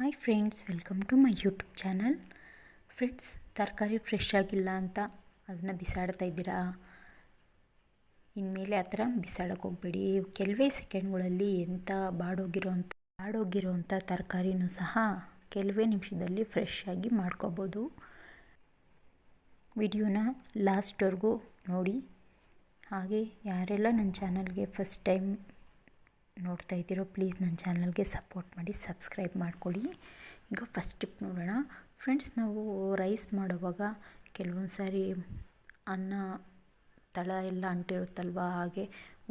Hi friends welcome to my YouTube channel friends ತರಕಾರಿ fresh ಆಗಿಲ್ಲ ಅಂತ ಅದನ್ನು ಬಿಸಾಡ್ತಾ ಇದ್ದೀರಾ? ಇನ್ಮೇಲೆ ಆ ಥರ ಬಿಸಾಡೋಕೆ ಹೋಗಬೇಡಿ. ಕೆಲವೇ ಸೆಕೆಂಡ್ಗಳಲ್ಲಿ ಎಂಥ ಬಾಡೋಗಿರೋಂಥ ಬಾಡೋಗಿರೋಂಥ ತರಕಾರಿನೂ ಸಹ ಕೆಲವೇ ನಿಮಿಷದಲ್ಲಿ ಫ್ರೆಶ್ ಆಗಿ ಮಾಡ್ಕೋಬೋದು. ವಿಡಿಯೋನ ಲಾಸ್ಟ್ವರೆಗೂ ನೋಡಿ. ಹಾಗೆ ಯಾರೆಲ್ಲ ನನ್ನ ಚಾನಲ್ಗೆ ಫಸ್ಟ್ ಟೈಮ್ ನೋಡ್ತಾ ಇದ್ದೀರೋ ಪ್ಲೀಸ್ ನನ್ನ ಚಾನಲ್ಗೆ ಸಪೋರ್ಟ್ ಮಾಡಿ ಸಬ್ಸ್ಕ್ರೈಬ್ ಮಾಡ್ಕೊಳ್ಳಿ. ಈಗ ಫಸ್ಟ್ ಟಿಪ್ ನೋಡೋಣ. ಫ್ರೆಂಡ್ಸ್ ನಾವು ರೈಸ್ ಮಾಡುವಾಗ ಕೆಲವೊಂದು ಸಾರಿ ಅನ್ನ, ತಳ ಎಲ್ಲ ಅಂಟಿರುತ್ತಲ್ವ, ಹಾಗೆ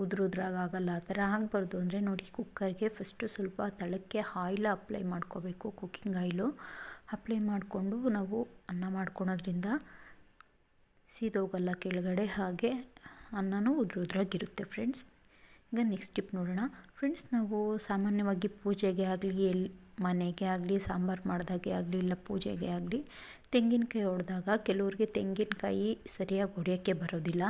ಉದುರು ಆಗಲ್ಲ, ಆ ಥರ ಆಗಬಾರ್ದು. ಅಂದರೆ ನೋಡಿ ಕುಕ್ಕರ್ಗೆ ಫಸ್ಟು ಸ್ವಲ್ಪ ತಳಕ್ಕೆ ಆಯಿಲ್ ಅಪ್ಲೈ ಮಾಡ್ಕೋಬೇಕು ಕುಕ್ಕಿಂಗ್ ಆಯಿಲು ಅಪ್ಲೈ ಮಾಡಿಕೊಂಡು ನಾವು ಅನ್ನ ಮಾಡ್ಕೊಳೋದ್ರಿಂದ ಸೀದೋಗಲ್ಲ ಕೆಳಗಡೆ, ಹಾಗೆ ಅನ್ನನೂ ಉದುರು ಉದ್ರಾಗಿರುತ್ತೆ ಫ್ರೆಂಡ್ಸ್ ಈಗ ನೆಕ್ಸ್ಟ್ ಟಿಪ್ ನೋಡೋಣ. ಫ್ರೆಂಡ್ಸ್ ನಾವು ಸಾಮಾನ್ಯವಾಗಿ ಪೂಜೆಗೆ ಆಗಲಿ ಎಲ್ಲಿ ಮನೆಗೆ ಆಗಲಿ, ಸಾಂಬಾರು ಮಾಡಿದಾಗೆ ಆಗಲಿ, ಇಲ್ಲ ಪೂಜೆಗೆ ಆಗಲಿ, ತೆಂಗಿನಕಾಯಿ ಹೊಡೆದಾಗ ಕೆಲವ್ರಿಗೆ ತೆಂಗಿನಕಾಯಿ ಸರಿಯಾಗಿ ಹೊಡೆಯೋಕ್ಕೆ ಬರೋದಿಲ್ಲ.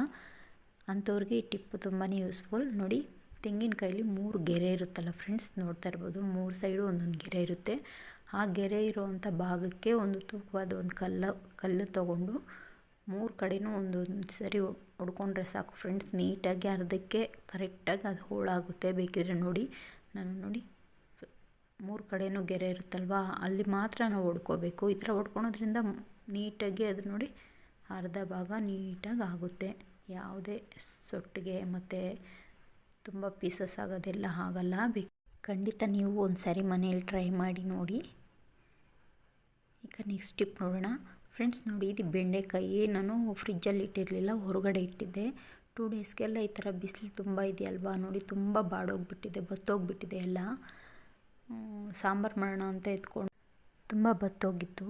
ಅಂಥವ್ರಿಗೆ ಈ ಟಿಪ್ಪು ತುಂಬಾ ಯೂಸ್ಫುಲ್ ನೋಡಿ ತೆಂಗಿನಕಾಯಲ್ಲಿ ಮೂರು ಗೆರೆ ಇರುತ್ತಲ್ಲ ಫ್ರೆಂಡ್ಸ್ ನೋಡ್ತಾ ಇರ್ಬೋದು. ಮೂರು ಸೈಡು ಒಂದೊಂದು ಗೆರೆ ಇರುತ್ತೆ. ಆ ಗೆರೆ ಇರೋವಂಥ ಭಾಗಕ್ಕೆ ಒಂದು ತೂಕವಾದ ಒಂದು ಕಲ್ಲು ಕಲ್ಲು ತೊಗೊಂಡು ಮೂರು ಕಡೆಯೂ ಒಂದೊಂದು ಸರಿ ಹೊಡ್ಕೊಂಡ್ರೆ ಸಾಕು ಫ್ರೆಂಡ್ಸ್ ನೀಟಾಗಿ ಅರ್ಧಕ್ಕೆ ಕರೆಕ್ಟಾಗಿ ಅದು ಹೋಳಾಗುತ್ತೆ ಬೇಕಿದ್ರೆ ನೋಡಿ. ನಾನು ನೋಡಿ ಮೂರು ಕಡೆಯೂ ಗೆರೆ ಇರುತ್ತಲ್ವ? ಅಲ್ಲಿ ಮಾತ್ರ ನಾವು ಹೊಡ್ಕೋಬೇಕು. ಈ ಥರ ಹೊಡ್ಕೊಳೋದ್ರಿಂದ ನೀಟಾಗಿ ಅದು ನೋಡಿ ಅರ್ಧ ಭಾಗ ನೀಟಾಗಿ ಆಗುತ್ತೆ. ಯಾವುದೇ ಸೊಟ್ಟಿಗೆ ಮತ್ತು ತುಂಬ ಪೀಸಸ್ ಆಗೋದೆಲ್ಲ ಆಗಲ್ಲ. ಬೇಕು ಖಂಡಿತ ನೀವು ಒಂದು ಸಾರಿ ಮನೇಲಿ ಟ್ರೈ ಮಾಡಿ ನೋಡಿ. ಈಗ ನೆಕ್ಸ್ಟ್ ಟಿಪ್ ನೋಡೋಣ. ಫ್ರೆಂಡ್ಸ್, ನೋಡಿ ಇದು ಬೆಂಡೆಕಾಯಿ. ನಾನು ಫ್ರಿಜ್ಜಲ್ಲಿ ಇಟ್ಟಿರಲಿಲ್ಲ, ಹೊರಗಡೆ ಇಟ್ಟಿದ್ದೆ. ಟೂ ಡೇಸ್ಗೆಲ್ಲ ಈ ಥರ ಬಿಸಿಲು ತುಂಬ ಇದೆಯಲ್ವಾ? ನೋಡಿ, ತುಂಬ ಬಾಡೋಗ್ಬಿಟ್ಟಿದೆ, ಬತ್ತೋಗ್ಬಿಟ್ಟಿದೆ ಎಲ್ಲ. ಸಾಂಬಾರು ಮಾಡೋಣ ಅಂತ ಎತ್ಕೊಂಡು, ತುಂಬ ಬತ್ತೋಗಿತ್ತು.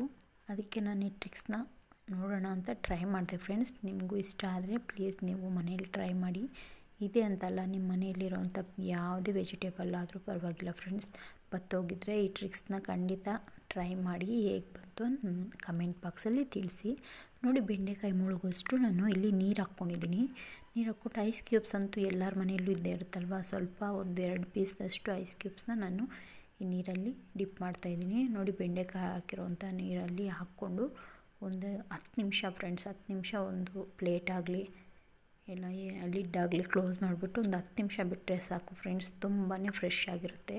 ಅದಕ್ಕೆ ನಾನು ಈ ಟ್ರಿಕ್ಸ್ನ ನೋಡೋಣ ಅಂತ ಟ್ರೈ ಮಾಡಿದೆ ಫ್ರೆಂಡ್ಸ್. ನಿಮಗೂ ಇಷ್ಟ ಆದರೆ ಪ್ಲೀಸ್ ನೀವು ಮನೇಲಿ ಟ್ರೈ ಮಾಡಿ. ಇದೆ ಅಂತಲ್ಲ, ನಿಮ್ಮ ಮನೆಯಲ್ಲಿರೋಂಥ ಯಾವುದೇ ವೆಜಿಟೇಬಲ್ ಆದರೂ ಪರವಾಗಿಲ್ಲ ಫ್ರೆಂಡ್ಸ್. ಬತ್ತೋಗಿದ್ರೆ ಈ ಟ್ರಿಕ್ಸ್ನ ಖಂಡಿತ ಟ್ರೈ ಮಾಡಿ ಹೇಗೆ ಬಂತು ಕಮೆಂಟ್ ಬಾಕ್ಸಲ್ಲಿ ತಿಳಿಸಿ. ನೋಡಿ ಬೆಂಡೆಕಾಯಿ ಮುಳುಗೋಷ್ಟು ನಾನು ಇಲ್ಲಿ ನೀರು ಹಾಕ್ಕೊಂಡಿದ್ದೀನಿ. ನೀರು ಹಾಕ್ಕೊಟ್ಟು ಐಸ್ ಕ್ಯೂಬ್ಸ್ ಅಂತೂ ಎಲ್ಲರ ಮನೆಯಲ್ಲೂ ಇದ್ದೇ ಇರುತ್ತಲ್ವ? ಸ್ವಲ್ಪ ಒಂದು ಎರಡು ಪೀಸ್ದಷ್ಟು ಐಸ್ ಕ್ಯೂಬ್ಸ್ನ ನಾನು ಈ ನೀರಲ್ಲಿ ಡಿಪ್ ಮಾಡ್ತಾಯಿದ್ದೀನಿ ನೋಡಿ ಬೆಂಡೆಕಾಯಿ ಹಾಕಿರೋವಂಥ ನೀರಲ್ಲಿ ಹಾಕ್ಕೊಂಡು ಒಂದು ಹತ್ತು ನಿಮಿಷ ಫ್ರೆಂಡ್ಸ್ ಹತ್ತು ನಿಮಿಷ ಒಂದು ಪ್ಲೇಟ್ ಆಗಲಿ, ಇಲ್ಲ ಲಿಡ್ ಆಗಲಿ ಕ್ಲೋಸ್ ಮಾಡಿಬಿಟ್ಟು ಒಂದು ಹತ್ತು ನಿಮಿಷ ಬಿಟ್ಟರೆ ಸಾಕು ಫ್ರೆಂಡ್ಸ್ ತುಂಬಾ ಫ್ರೆಶ್ ಆಗಿರುತ್ತೆ.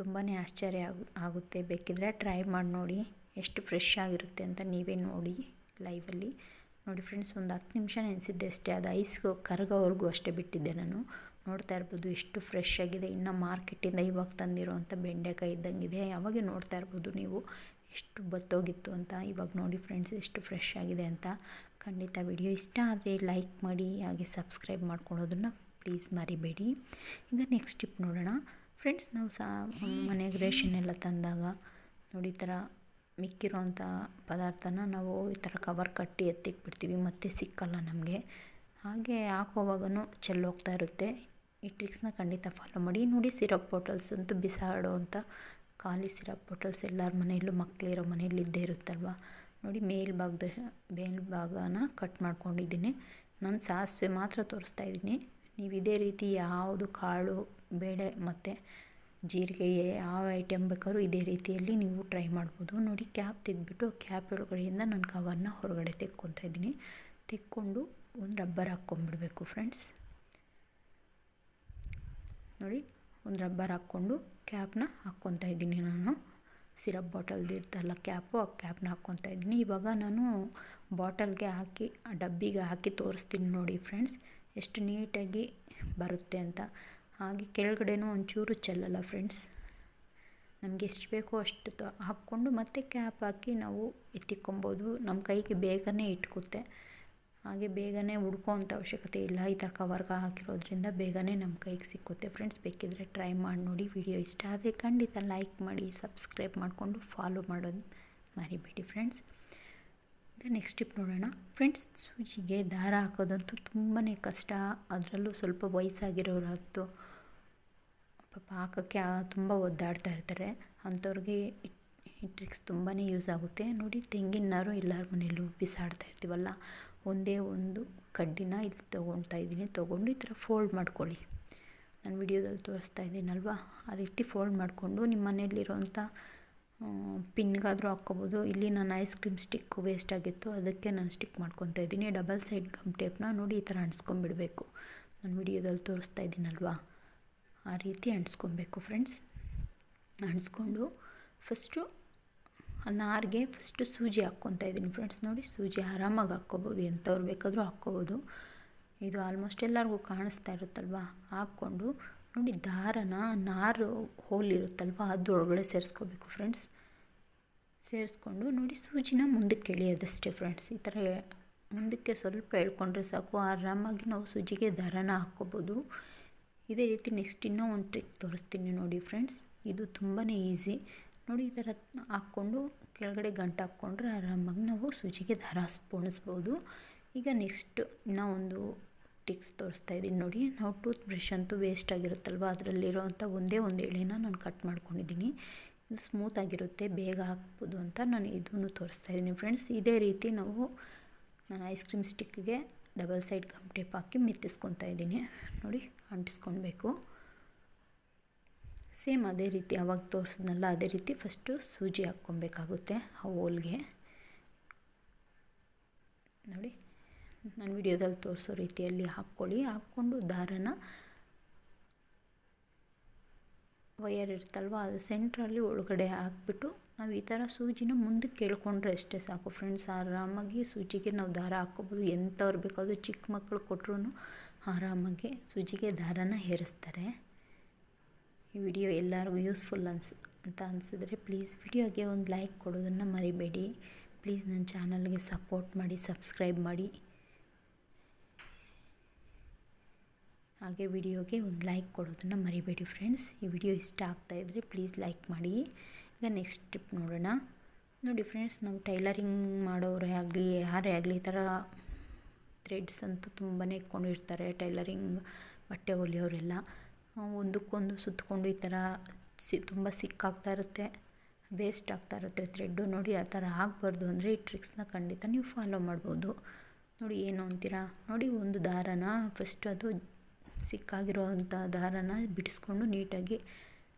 ತುಂಬಾ ಆಶ್ಚರ್ಯ ಆಗು, ಆಗುತ್ತೆ. ಬೇಕಿದ್ರೆ ಟ್ರೈ ಮಾಡಿ ನೋಡಿ. ಎಷ್ಟು ಫ್ರೆಶ್ ಆಗಿರುತ್ತೆ ಅಂತ ನೀವೇ ನೋಡಿ ಲೈವಲ್ಲಿ ನೋಡಿ ಫ್ರೆಂಡ್ಸ್ ಒಂದು ಹತ್ತು ನಿಮಿಷ ನೆನೆಸಿದ್ದೆ ಅಷ್ಟೇ. ಅದು ಐಸ್ಗೆ ಕರಗೋವರೆಗೂ ಅಷ್ಟೇ ಬಿಟ್ಟಿದ್ದೆ ನಾನು. ನೋಡ್ತಾ ಇರ್ಬೋದು ಎಷ್ಟು ಫ್ರೆಶ್ ಆಗಿದೆ. ಇನ್ನು ಮಾರ್ಕೆಟಿಂದ ಇವಾಗ ತಂದಿರುವಂಥ ಬೆಂಡೆಕಾಯಿ ಇದ್ದಂಗಿದೆ. ಯಾವಾಗ ನೋಡ್ತಾ ಇರ್ಬೋದು ನೀವು. ಎಷ್ಟು ಬತ್ತೋಗಿತ್ತು ಅಂತ. ಇವಾಗ ನೋಡಿ ಫ್ರೆಂಡ್ಸ್ ಎಷ್ಟು ಫ್ರೆಶ್ ಆಗಿದೆ ಅಂತ. ಖಂಡಿತ ವಿಡಿಯೋ ಇಷ್ಟ ಆದರೆ ಲೈಕ್ ಮಾಡಿ, ಹಾಗೆ ಸಬ್ಸ್ಕ್ರೈಬ್ ಮಾಡ್ಕೊಳ್ಳೋದನ್ನು ಪ್ಲೀಸ್ ಮರಿಬೇಡಿ. ಈಗ ನೆಕ್ಸ್ಟ್ ಟಿಪ್ ನೋಡೋಣ. ಫ್ರೆಂಡ್ಸ್ ನಾವು ಸಹ ಮನೆಗೆ ರೇಷನ್ ಎಲ್ಲ ತಂದಾಗ ನೋಡಿ ಈ ಥರ ಮಿಕ್ಕಿರೋಂಥ ಪದಾರ್ಥನ ನಾವು ಈ ಥರ ಕವರ್ ಕಟ್ಟಿ ಎತ್ತಿಕ್ಬಿಡ್ತೀವಿ ಮತ್ತೆ ಸಿಕ್ಕಲ್ಲ ನಮಗೆ. ಹಾಗೆ ಹಾಕೋವಾಗೂ ಚೆಲ್ಲೋಗ್ತಾ ಇರುತ್ತೆ. ಈ ಟ್ರಿಕ್ಸ್ನ ಖಂಡಿತ ಫಾಲೋ ಮಾಡಿ. ನೋಡಿ ಸಿರಪ್ ಬಾಟಲ್ಸ್ ಅಂತೂ ಬಿಸಾಡೋ ಅಂತ ಖಾಲಿ ಸಿರಪ್ ಬಾಟಲ್ಸ್ ಎಲ್ಲರ ಮನೆಯಲ್ಲೂ ಮಕ್ಕಳಿರೋ ಮನೆಯಲ್ಲಿ ಇದ್ದೇ ಇರುತ್ತಲ್ವ? ನೋಡಿ ಮೇಲ್ಭಾಗದ, ಮೇಲ್ಭಾಗನ ಕಟ್ ಮಾಡ್ಕೊಂಡಿದ್ದೀನಿ. ನಾನು ಸಾಸಿವೆ ಮಾತ್ರ ತೋರಿಸ್ತಾ ಇದ್ದೀನಿ. ನೀವು ಇದೇ ರೀತಿ ಯಾವುದು ಕಾಳು, ಬೇಳೆ ಮತ್ತು ಜೀರಿಗೆ ಯಾವ ಐಟಮ್ ಬೇಕಾದ್ರೂ ಇದೇ ರೀತಿಯಲ್ಲಿ ನೀವು ಟ್ರೈ ಮಾಡ್ಬೋದು. ನೋಡಿ ಕ್ಯಾಪ್ ತೆಗೆದ್ಬಿಟ್ಟು ಕ್ಯಾಪ್ ಒಳಗಡೆಯಿಂದ ನಾನು ಕವರ್ನ ಹೊರಗಡೆ ತೆಕ್ಕೊತಾ ಇದ್ದೀನಿ. ತೆಕ್ಕೊಂಡು ಒಂದು ರಬ್ಬರ್ ಹಾಕ್ಕೊಂಡ್ಬಿಡ್ಬೇಕು ಫ್ರೆಂಡ್ಸ್ ನೋಡಿ, ಒಂದು ರಬ್ಬರ್ ಹಾಕ್ಕೊಂಡು ಕ್ಯಾಪ್ನ ಹಾಕ್ಕೊತಾ ಇದ್ದೀನಿ ನಾನು. ಸಿರಪ್ ಬಾಟಲ್ದು ಇರ್ತಲ್ಲ ಕ್ಯಾಪು ಆ ಕ್ಯಾಪ್ನ ಹಾಕ್ಕೊತಾ ಇದ್ದೀನಿ. ಇವಾಗ ನಾನು ಬಾಟಲ್ಗೆ ಹಾಕಿ, ಆ ಡಬ್ಬಿಗೆ ಹಾಕಿ ತೋರಿಸ್ತೀನಿ ನೋಡಿ ಫ್ರೆಂಡ್ಸ್ ಎಷ್ಟು ನೀಟಾಗಿ ಬರುತ್ತೆ ಅಂತ. ಹಾಗೆ ಕೆಳಗಡೆನೂ ಒಂಚೂರು ಚೆಲ್ಲಲ್ಲ ಫ್ರೆಂಡ್ಸ್ ನಮಗೆ ಎಷ್ಟು ಬೇಕೋ ಅಷ್ಟು ತ, ಹಾಕ್ಕೊಂಡು ಮತ್ತೆ ಕ್ಯಾಪ್ ಹಾಕಿ ನಾವು ಎತ್ತಿಕ್ಕೊಬೋದು. ನಮ್ಮ ಕೈಗೆ ಬೇಗನೆ ಇಟ್ಕುತ್ತೆ. ಹಾಗೆ ಬೇಗನೆ ಹುಡ್ಕೋವಂಥ ಅವಶ್ಯಕತೆ ಇಲ್ಲ. ಈ ಥರ ಕವರ್ಗೆ ಹಾಕಿರೋದ್ರಿಂದ ಬೇಗನೆ ನಮ್ಮ ಕೈಗೆ ಸಿಕ್ಕುತ್ತೆ. ಫ್ರೆಂಡ್ಸ್ ಬೇಕಿದ್ರೆ ಟ್ರೈ ಮಾಡಿ ನೋಡಿ. ವಿಡಿಯೋ ಇಷ್ಟ ಆದರೆ ಖಂಡಿತ ಲೈಕ್ ಮಾಡಿ ಸಬ್ಸ್ಕ್ರೈಬ್ ಮಾಡಿಕೊಂಡು ಫಾಲೋ ಮಾಡೋದು ಮರಿಬೇಡಿ ಫ್ರೆಂಡ್ಸ್ ನೆಕ್ಸ್ಟ್ ಟಿಪ್ ನೋಡೋಣ. ಫ್ರೆಂಡ್ಸ್ ಸೂಜಿಗೆ ದಾರ ಹಾಕೋದಂತೂ ತುಂಬಾ ಕಷ್ಟ. ಅದರಲ್ಲೂ ಸ್ವಲ್ಪ ವಯಸ್ಸಾಗಿರೋರು ಹತ್ತು ಪಾಪ ಹಾಕೋಕ್ಕೆ ತುಂಬ ಒದ್ದಾಡ್ತಾ ಇರ್ತಾರೆ. ಅಂಥವ್ರಿಗೆ ಈ ಟ್ರಿಕ್ಸ್ ತುಂಬಾ ಯೂಸ್ ಆಗುತ್ತೆ. ನೋಡಿ ತೆಂಗಿನ ನಾರು ಎಲ್ಲರ ಮನೆಯಲ್ಲೂ ಬಿಸಾಡ್ತಾ ಇರ್ತೀವಲ್ಲ. ಒಂದೇ ಒಂದು ಕಡ್ಡಿನ ಇಲ್ಲಿ ತೊಗೊಳ್ತಾ ಇದ್ದೀನಿ. ತೊಗೊಂಡು ಈ ಥರ ಫೋಲ್ಡ್ ಮಾಡ್ಕೊಳ್ಳಿ. ನಾನು ವಿಡಿಯೋದಲ್ಲಿ ತೋರಿಸ್ತಾ ಇದ್ದೀನಲ್ವ? ಆ ರೀತಿ ಫೋಲ್ಡ್ ಮಾಡಿಕೊಂಡು ನಿಮ್ಮ ಮನೆಯಲ್ಲಿರೋಂಥ ಪಿನ್ಗಾದರೂ ಹಾಕ್ಕೋಬೋದು. ಇಲ್ಲಿ ನಾನು ಐಸ್ ಕ್ರೀಮ್ ಸ್ಟಿಕ್ ವೇಸ್ಟ್ ಆಗಿತ್ತು. ಅದಕ್ಕೆ ನಾನು ಸ್ಟಿಕ್ ಮಾಡ್ಕೊತಾ ಇದ್ದೀನಿ. ಡಬಲ್ ಸೈಡ್ ಗಮ್ ಟೇಪ್ನ ನೋಡಿ ಈ ಥರ ಅಂಟಿಸ್ಕೊಂಬಿಡಬೇಕು ನಾನು ವಿಡಿಯೋದಲ್ಲಿ ತೋರಿಸ್ತಾ ಇದ್ದೀನಲ್ವಾ? ಆ ರೀತಿ ಅಂಟಿಸ್ಕೊಬೇಕು ಫ್ರೆಂಡ್ಸ್ ಅಂಟಿಸ್ಕೊಂಡು ಫಸ್ಟು ನಾರಿಗೆ ಫಸ್ಟು ಸೂಜಿ ಹಾಕ್ಕೊತಾ ಇದ್ದೀನಿ ಫ್ರೆಂಡ್ಸ್ ನೋಡಿ ಸೂಜಿ ಆರಾಮಾಗಿ ಹಾಕ್ಕೋಬೋದು. ಎಂಥವ್ರು ಬೇಕಾದರೂ ಹಾಕ್ಕೋಬೋದು. ಇದು ಆಲ್ಮೋಸ್ಟ್ ಎಲ್ಲರಿಗೂ ಕಾಣಿಸ್ತಾ ಇರುತ್ತಲ್ವಾ? ಹಾಕ್ಕೊಂಡು ನೋಡಿ, ದಾರನ ನಾರು ಹೋಲ್ ಇರುತ್ತಲ್ವ ಅದು ಒಳಗಡೆ ಸೇರಿಸ್ಕೋಬೇಕು ಫ್ರೆಂಡ್ಸ್ ಸೇರಿಸ್ಕೊಂಡು ನೋಡಿ, ಸೂಜಿನ ಮುಂದಕ್ಕೆ ಎಳೆಯೋದಷ್ಟೇ ಫ್ರೆಂಡ್ಸ್ ಈ ಥರ ಮುಂದಕ್ಕೆ ಸ್ವಲ್ಪ ಎಳ್ಕೊಂಡ್ರೆ ಸಾಕು. ಆರಾಮಾಗಿ ನಾವು ಸೂಜಿಗೆ ದಾರನ ಹಾಕ್ಕೋಬೋದು. ಇದೇ ರೀತಿ ನೆಕ್ಸ್ಟ್ ಇನ್ನೂ ಒಂದು ಟ್ರಿಕ್ ತೋರಿಸ್ತೀನಿ ನೋಡಿ ಫ್ರೆಂಡ್ಸ್ ಇದು ತುಂಬಾ ಈಸಿ ನೋಡಿ, ಈ ಥರ ಹಾಕ್ಕೊಂಡು ಕೆಳಗಡೆ ಗಂಟು ಹಾಕ್ಕೊಂಡ್ರೆ ಆರಾಮಾಗಿ ನಾವು ಸೂಜಿಗೆ ದಾರ ಸ್ಪೋಣಿಸ್ಬೋದು. ಈಗ ನೆಕ್ಸ್ಟ್ ಇನ್ನೂ ಒಂದು ಟಿಕ್ಸ್ ತೋರಿಸ್ತಾ ಇದ್ದೀನಿ ನೋಡಿ. ನಾವು ಟೂತ್ ಬ್ರಷ್ ಅಂತೂ ವೇಸ್ಟ್ ಆಗಿರುತ್ತಲ್ವ? ಅದರಲ್ಲಿರೋವಂಥ ಒಂದೇ ಒಂದು ಎಳೆನ ನಾನು ಕಟ್ ಮಾಡ್ಕೊಂಡಿದ್ದೀನಿ. ಇದು ಸ್ಮೂತಾಗಿರುತ್ತೆ ಬೇಗ ಹಾಕ್ಬೋದು ಅಂತ ನಾನು ಇದನ್ನು ತೋರಿಸ್ತಾ ಇದ್ದೀನಿ. ಫ್ರೆಂಡ್ಸ್, ಇದೇ ರೀತಿ ನಾವು ನಾನು ಐಸ್ ಕ್ರೀಮ್ ಸ್ಟಿಕ್ಗೆ ಡಬಲ್ ಸೈಡ್ ಗಮ್ ಟೇಪ್ ಹಾಕಿ ಮೆತ್ತಿಸ್ಕೊತಾ ಇದ್ದೀನಿ. ನೋಡಿ, ಅಂಟಿಸ್ಕೊಳ್ಬೇಕು. ಸೇಮ್ ಅದೇ ರೀತಿ ಅವಾಗ ತೋರಿಸಿದ್ನಲ್ಲ, ಅದೇ ರೀತಿ ಫಸ್ಟು ಸೂಜಿ ಹಾಕ್ಕೊಬೇಕಾಗುತ್ತೆ ಆ ಹೋಲ್ಗೆ. ನೋಡಿ ನಾನು ವಿಡಿಯೋದಲ್ಲಿ ತೋರಿಸೋ ರೀತಿಯಲ್ಲಿ ಹಾಕ್ಕೊಳ್ಳಿ. ಹಾಕ್ಕೊಂಡು ದಾರನ ವಯರ್ ಇರ್ತಲ್ವ ಅದು ಸೆಂಟ್ರಲ್ಲಿ ಒಳಗಡೆ ಹಾಕ್ಬಿಟ್ಟು ನಾವು ಈ ಥರ ಸೂಜಿನ ಮುಂದಕ್ಕೆ ಕೇಳ್ಕೊಂಡ್ರೆ ಅಷ್ಟೇ ಸಾಕು ಫ್ರೆಂಡ್ಸ್ ಆರಾಮಾಗಿ ಸೂಜಿಗೆ ನಾವು ದಾರ ಹಾಕ್ಕೋಬೋದು. ಎಂಥವ್ರು ಬೇಕಾದರೂ ಚಿಕ್ಕ ಮಕ್ಕಳು ಕೊಟ್ಟರು ಆರಾಮಾಗಿ ಸೂಜಿಗೆ ದಾರನ ಹೇರಿಸ್ತಾರೆ ಈ ವಿಡಿಯೋ ಎಲ್ಲರಿಗೂ ಯೂಸ್ಫುಲ್ ಅನ್ಸ್, ಅಂತ ಅನಿಸಿದ್ರೆ ಪ್ಲೀಸ್ ವಿಡಿಯೋಗೆ ಒಂದು ಲೈಕ್ ಕೊಡೋದನ್ನು ಮರಿಬೇಡಿ. ಪ್ಲೀಸ್ ನನ್ನ ಚಾನಲ್ಗೆ ಸಪೋರ್ಟ್ ಮಾಡಿ ಸಬ್ಸ್ಕ್ರೈಬ್ ಮಾಡಿ. ಹಾಗೆ ವಿಡಿಯೋಗೆ ಒಂದು ಲೈಕ್ ಕೊಡೋದನ್ನು ಮರಿಬೇಡಿ ಫ್ರೆಂಡ್ಸ್ ಈ ವಿಡಿಯೋ ಇಷ್ಟ ಆಗ್ತಾ ಇದ್ದರೆ ಪ್ಲೀಸ್ ಲೈಕ್ ಮಾಡಿ. ಈಗ ನೆಕ್ಸ್ಟ್ ಟಿಪ್ ನೋಡೋಣ. ನೋಡಿ ಫ್ರೆಂಡ್ಸ್ ನಾವು ಟೈಲರಿಂಗ್ ಮಾಡೋರೇ ಆಗಲಿ, ಯಾರೇ ಆಗಲಿ ಈ ಥರ ಥ್ರೆಡ್ಸ್ ಅಂತೂ ತುಂಬಾ ಇಟ್ಕೊಂಡಿರ್ತಾರೆ ಟೈಲರಿಂಗ್ ಬಟ್ಟೆ ಹೊಲಿಯೋರೆಲ್ಲ. ಒಂದಕ್ಕೊಂದು ಸುತ್ತಕೊಂಡು ಈ ಥರ ಸಿ, ತುಂಬ ಸಿಕ್ಕಾಗ್ತಾ ಇರುತ್ತೆ. ವೇಸ್ಟ್ ಆಗ್ತಾ ಇರುತ್ತೆ ಥ್ರೆಡ್ಡು ನೋಡಿ ಆ ಥರ ಆಗಬಾರ್ದು ಅಂದರೆ ಈ ಟ್ರಿಕ್ಸ್ನ ಖಂಡಿತ ನೀವು ಫಾಲೋ ಮಾಡ್ಬೋದು. ನೋಡಿ ಏನು ಅಂತೀರಾ? ನೋಡಿ ಒಂದು ದಾರನ ಫಸ್ಟ್ ಅದು ಸಿಕ್ಕಾಗಿರೋವಂಥ ದಾರನ ಬಿಡಿಸ್ಕೊಂಡು ನೀಟಾಗಿ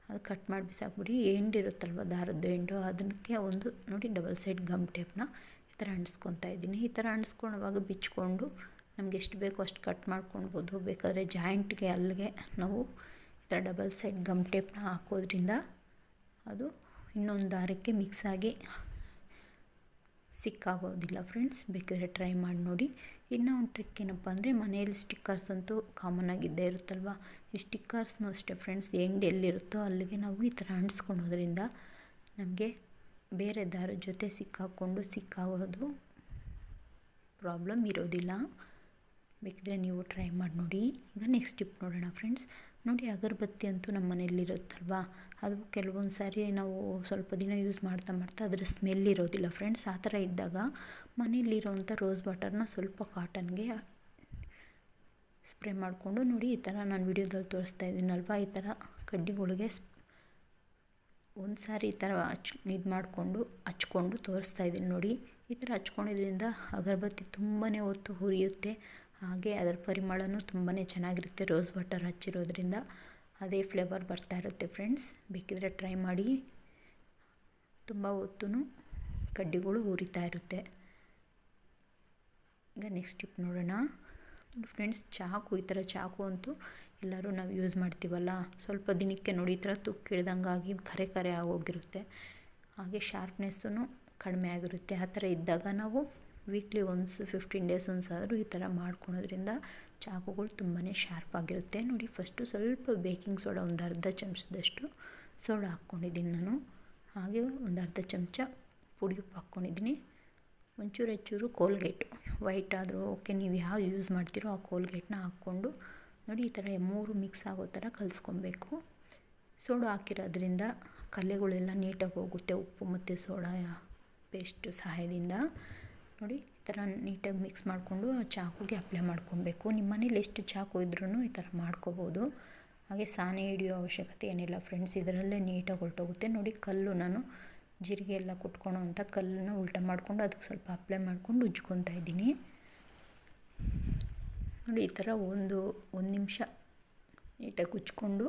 ಅದು ಕಟ್ ಮಾಡಿ ಬಿಸಾಕ್ಬಿಡಿ. ಎಂಡ್ ಇರುತ್ತಲ್ವ ದಾರದ್ದು ಎಂಡು, ಅದಕ್ಕೆ ಒಂದು ನೋಡಿ ಡಬಲ್ ಸೈಡ್ ಗಮ್ ಟೇಪ್ನ ಈ ಥರ ಅಂಟಿಸ್ಕೊತಾ ಇದ್ದೀನಿ. ಈ ಥರ ಅಂಟಿಸ್ಕೊಳ್ಳುವಾಗ ಬಿಚ್ಕೊಂಡು ನಮ್ಗೆ ಎಷ್ಟು ಬೇಕೋ ಅಷ್ಟು ಕಟ್ ಮಾಡ್ಕೊಳ್ಬೋದು. ಬೇಕಾದರೆ ಜಾಯಿಂಟ್ಗೆ ಅಲ್ಲಿಗೆ ನಾವು ಈ ಥರ ಡಬಲ್ ಸೈಡ್ ಗಮ್ ಟೇಪ್ನ ಹಾಕೋದ್ರಿಂದ ಅದು ಇನ್ನೊಂದು ದಾರಕ್ಕೆ ಮಿಕ್ಸ್ ಆಗಿ ಸಿಕ್ಕಾಗೋದಿಲ್ಲ ಫ್ರೆಂಡ್ಸ್. ಬೇಕಾದರೆ ಟ್ರೈ ಮಾಡಿ ನೋಡಿ. ಇನ್ನೂ ಒಂದು ಟ್ರಿಕ್ ಏನಪ್ಪ ಅಂದರೆ ಮನೆಯಲ್ಲಿ ಸ್ಟಿಕ್ಕರ್ಸ್ ಅಂತೂ ಕಾಮನ್ ಆಗಿದ್ದೇ ಇರುತ್ತಲ್ವ? ಈ ಸ್ಟಿಕ್ಕರ್ಸ್ನೂ ಅಷ್ಟೇ ಫ್ರೆಂಡ್ಸ್ ಎಂಡ್ ಎಲ್ಲಿರುತ್ತೋ ಅಲ್ಲಿಗೆ ನಾವು ಈ ಥರ ಅಂಟಿಸ್ಕೊಳೋದ್ರಿಂದ ನಮಗೆ ಬೇರೆ ದಾರ ಜೊತೆ ಸಿಕ್ಕಾಕ್ಕೊಂಡು ಸಿಕ್ಕಾಗೋದು ಪ್ರಾಬ್ಲಮ್ ಇರೋದಿಲ್ಲ. ಬೇಕಿದ್ರೆ ನೀವು ಟ್ರೈ ಮಾಡಿ ನೋಡಿ. ಈಗ ನೆಕ್ಸ್ಟ್ ಟಿಪ್ ನೋಡೋಣ ಫ್ರೆಂಡ್ಸ್ ನೋಡಿ ಅಗರಬತ್ತಿ ಅಂತೂ ನಮ್ಮ ಮನೆಯಲ್ಲಿರುತ್ತಲ್ವ? ಅದು ಕೆಲವೊಂದು ಸಾರಿ ನಾವು ಸ್ವಲ್ಪ ದಿನ ಯೂಸ್ ಮಾಡ್ತಾ ಮಾಡ್ತಾ ಅದರ ಸ್ಮೆಲ್ ಇರೋದಿಲ್ಲ ಫ್ರೆಂಡ್ಸ್ ಆ ಥರ ಇದ್ದಾಗ ಮನೆಯಲ್ಲಿರೋವಂಥ ರೋಸ್ ವಾಟರ್ನ ಸ್ವಲ್ಪ ಕಾಟನ್ಗೆ ಸ್ಪ್ರೇ ಮಾಡಿಕೊಂಡು ನೋಡಿ ಈ ಥರ ನಾನು ವಿಡಿಯೋದಲ್ಲಿ ತೋರಿಸ್ತಾ ಇದ್ದೀನಲ್ವ? ಈ ಥರ ಕಡ್ಡಿಗಳಿಗೆ ಒಂದು ಸಾರಿ ಈ ಥರ ಹಚ್ ಇದು ಮಾಡಿಕೊಂಡು ಹಚ್ಕೊಂಡು ತೋರಿಸ್ತಾ ಇದ್ದೀನಿ ನೋಡಿ. ಈ ಥರ ಹಚ್ಕೊಂಡಿದ್ರಿಂದ ಅಗರಬತ್ತಿ ತುಂಬಾ ಹೊತ್ತು ಹುರಿಯುತ್ತೆ. ಹಾಗೆ ಅದರ ಪರಿಮಳನೂ ತುಂಬಾ ಚೆನ್ನಾಗಿರುತ್ತೆ. ರೋಸ್ ವಾಟರ್ ಹಚ್ಚಿರೋದ್ರಿಂದ ಅದೇ ಫ್ಲೇವರ್ ಬರ್ತಾ ಇರುತ್ತೆ ಫ್ರೆಂಡ್ಸ್. ಬೇಕಿದ್ರೆ ಟ್ರೈ ಮಾಡಿ. ತುಂಬ ಹೊತ್ತು ಕಡ್ಡಿಗಳು ಉರಿತಾ ಇರುತ್ತೆ. ಈಗ ನೆಕ್ಸ್ಟ್ ಟಿಪ್ ನೋಡೋಣ. ಫ್ರೆಂಡ್ಸ್, ಚಾಕು, ಈ ಥರ ಚಾಕು ಅಂತೂ ಎಲ್ಲರೂ ನಾವು ಯೂಸ್ ಮಾಡ್ತೀವಲ್ಲ. ಸ್ವಲ್ಪ ದಿನಕ್ಕೆ ನೋಡಿ, ಈ ಥರ ತುಕ್ಕಿಡ್ದಂಗಾಗಿ ಕರೆ ಕರೆ ಆಗೋಗಿರುತ್ತೆ. ಹಾಗೆ ಶಾರ್ಪ್ನೆಸ್ಸು ಕಡಿಮೆ ಆಗಿರುತ್ತೆ. ಆ ಥರ ಇದ್ದಾಗ ನಾವು weekly once fifteen days once ಆದರೂ ಈ ಥರ ಮಾಡ್ಕೊಳೋದ್ರಿಂದ ಚಾಕುಗಳು ತುಂಬಾ ಶಾರ್ಪ್ ಆಗಿರುತ್ತೆ. ನೋಡಿ ಫಸ್ಟು ಸ್ವಲ್ಪ ಬೇಕಿಂಗ್ ಸೋಡಾ ಒಂದು ಅರ್ಧ ಚಮಚದಷ್ಟು ಸೋಡಾ ಹಾಕ್ಕೊಂಡಿದ್ದೀನಿ ನಾನು. ಹಾಗೆ ಒಂದು ಅರ್ಧ ಚಮಚ ಪುಡಿ ಉಪ್ಪು ಹಾಕ್ಕೊಂಡಿದ್ದೀನಿ. ಒಂಚೂರು ಹೆಚ್ಚೂರು ಕೋಲ್ಗೇಟು ವೈಟ್ ಆದರೂ ಓಕೆ ನೀವು ಯಾವ ಯೂಸ್ ಮಾಡ್ತೀರೋ ಆ ಕೋಲ್ಗೇಟ್ನ ಹಾಕ್ಕೊಂಡು ನೋಡಿ, ಈ ಥರ ಮೂರು ಮಿಕ್ಸ್ ಆಗೋ ಥರ ಕಲಿಸ್ಕೊಬೇಕು. ಸೋಡಾ ಹಾಕಿರೋದ್ರಿಂದ ಕಲೆಗಳೆಲ್ಲ ನೀಟಾಗಿ ಹೋಗುತ್ತೆ. ಉಪ್ಪು ಮತ್ತು ಸೋಡಾ ಪೇಸ್ಟ್ ಸಹಾಯದಿಂದ. ನೋಡಿ, ಈ ಥರ ನೀಟಾಗಿ ಮಿಕ್ಸ್ ಮಾಡಿಕೊಂಡು ಚಾಕುಗೆ ಅಪ್ಲೈ ಮಾಡ್ಕೊಬೇಕು. ನಿಮ್ಮ ಮನೇಲಿ ಎಷ್ಟು ಚಾಕು ಇದ್ರೂ ಈ ಥರ ಮಾಡ್ಕೋಬೋದು. ಹಾಗೆ ಸಾನೆ ಹಿಡಿಯೋ ಅವಶ್ಯಕತೆ ಏನಿಲ್ಲ ಫ್ರೆಂಡ್ಸ್ ಇದರಲ್ಲೇ ನೀಟಾಗಿ ಹೊರಟೋಗುತ್ತೆ. ನೋಡಿ, ಕಲ್ಲು ನಾನು ಜೀರಿಗೆ ಎಲ್ಲ ಕುಟ್ಕೊಳೋ ಅಂಥ ಕಲ್ಲನ್ನ ಉಲ್ಟ ಮಾಡಿಕೊಂಡು ಅದಕ್ಕೆ ಸ್ವಲ್ಪ ಅಪ್ಲೈ ಮಾಡಿಕೊಂಡು ಉಜ್ಕೊತಾ ಇದ್ದೀನಿ. ನೋಡಿ, ಈ ಥರ ಒಂದು ಒಂದು ನಿಮಿಷ ನೀಟಾಗಿ ಉಜ್ಕೊಂಡು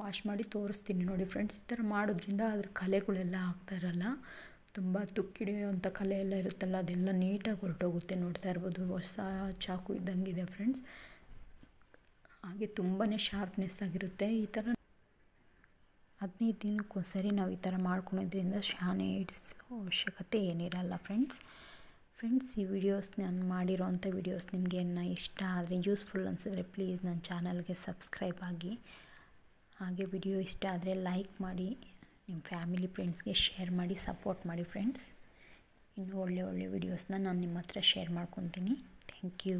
ವಾಶ್ ಮಾಡಿ ತೋರಿಸ್ತೀನಿ ನೋಡಿ ಫ್ರೆಂಡ್ಸ್ ಈ ಥರ ಮಾಡೋದ್ರಿಂದ ಅದ್ರ ಕಲೆಗಳೆಲ್ಲ ಆಗ್ತಾ ಇರಲ್ಲ. ತುಂಬ ತುಕ್ಕಿಡಿಯುವಂಥ ಕಲೆ ಎಲ್ಲ ಇರುತ್ತಲ್ಲ, ಅದೆಲ್ಲ ನೀಟಾಗಿ ಹೊರಟೋಗುತ್ತೆ ನೋಡ್ತಾ ಇರ್ಬೋದು. ಹೊಸ ಚಾಕು ಇದ್ದಂಗಿದೆ ಫ್ರೆಂಡ್ಸ್ ಹಾಗೆ ತುಂಬಾ ಶಾರ್ಪ್ನೆಸ್ ಆಗಿರುತ್ತೆ. ಈ ಥರ ಹದಿನೈದು ದಿನಕ್ಕೊಂದ್ಸರಿ ನಾವು ಈ ಥರ ಮಾಡ್ಕೊಳೋದ್ರಿಂದ ಶಾನೆ ಇಡಿಸೋ ಅವಶ್ಯಕತೆ ಏನಿರಲ್ಲ ಫ್ರೆಂಡ್ಸ್ ಫ್ರೆಂಡ್ಸ್ ಈ ವಿಡಿಯೋಸ್ ನಾನು ಮಾಡಿರೋವಂಥ ವಿಡಿಯೋಸ್ ನಿಮಗೆ ಇಷ್ಟ ಆದರೆ ಯೂಸ್ಫುಲ್ ಅನಿಸಿದ್ರೆ ಪ್ಲೀಸ್ ನನ್ನ ಚಾನಲ್ಗೆ ಸಬ್ಸ್ಕ್ರೈಬ್ ಆಗಿ. ಹಾಗೆ ವಿಡಿಯೋ ಇಷ್ಟ ಆದರೆ ಲೈಕ್ ಮಾಡಿ. ನಿಮ್ಮ ಫ್ಯಾಮಿಲಿ ಫ್ರೆಂಡ್ಸ್ಗೆ ಶೇರ್ ಮಾಡಿ, ಸಪೋರ್ಟ್ ಮಾಡಿ ಫ್ರೆಂಡ್ಸ್. ಇನ್ನೂ ಒಳ್ಳೆ ಒಳ್ಳೆ ವೀಡಿಯೋಸ್ನ ನಾನು ನಿಮ್ಮ ಹತ್ರ ಶೇರ್ ಮಾಡ್ಕೊತೀನಿ. Thank you.